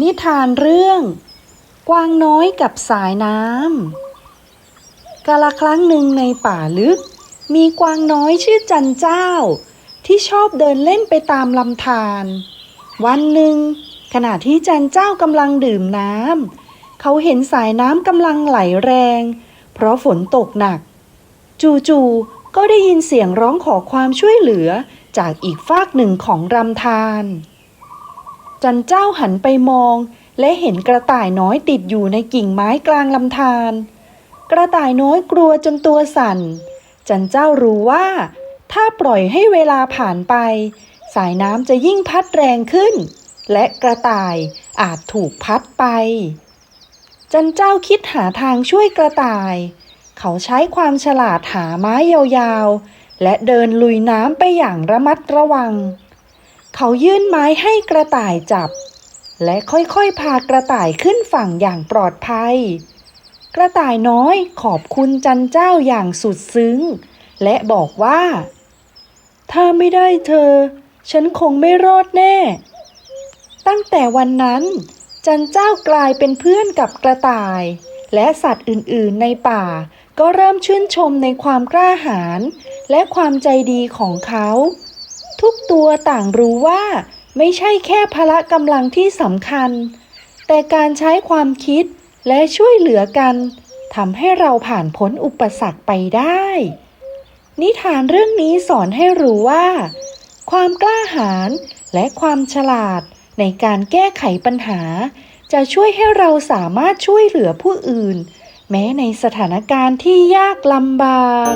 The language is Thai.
นิทานเรื่อง กวางน้อยกับสายน้ำกาละครั้งหนึ่งในป่าลึก มีกวางน้อยชื่อจันเจ้า ที่ชอบเดินเล่นไปตามลำธารวันหนึ่ง ขณะที่จันเจ้ากำลังดื่มน้ำเขาเห็นสายน้ำกำลังไหลแรง เพราะฝนตกหนัก จู่ๆก็ได้ยินเสียงร้องขอความช่วยเหลือจากอีกฟากหนึ่งของลำธาร จันเจ้าหันไปมอง และเห็นกระต่ายน้อยติดอยู่ในกิ่งไม้กลางลำธารกระต่ายน้อยกลัวจนตัวสั่น จันเจ้ารู้ว่า ถ้าปล่อยให้เวลาผ่านไป สายน้ำจะยิ่งพัดแรงขึ้น และกระต่ายอาจถูกพัดไป จันเจ้าคิดหาทางช่วยกระต่าย เขาใช้ความฉลาดหาไม้ยาวๆ และเดินลุยน้ำไปอย่างระมัดระวัง เขายื่นไม้ให้กระต่ายจับ และค่อยๆพากระต่ายขึ้นฝั่งอย่างปลอดภัย กระต่ายน้อยขอบคุณจันเจ้าอย่างสุดซึ้ง และบอกว่า ถ้าไม่ได้เธอ ฉันคงไม่รอดแน่ ตั้งแต่วันนั้น จันเจ้ากลายเป็นเพื่อนกับกระต่าย และสัตว์อื่นๆในป่าก็เริ่มชื่นชมในความกล้าหาญและความใจดีของเขา ทุกตัวต่างรู้ว่าไม่ใช่แค่พละกำลังที่สำคัญ แต่การใช้ความคิดและช่วยเหลือกันทำให้เราผ่านพ้นอุปสรรคไปได้ นิทานเรื่องนี้สอนให้รู้ว่า ความกล้าหาญและความฉลาดในการแก้ไขปัญหา จะช่วยให้เราสามารถช่วยเหลือผู้อื่น แม้ในสถานการณ์ที่ยากลำบาก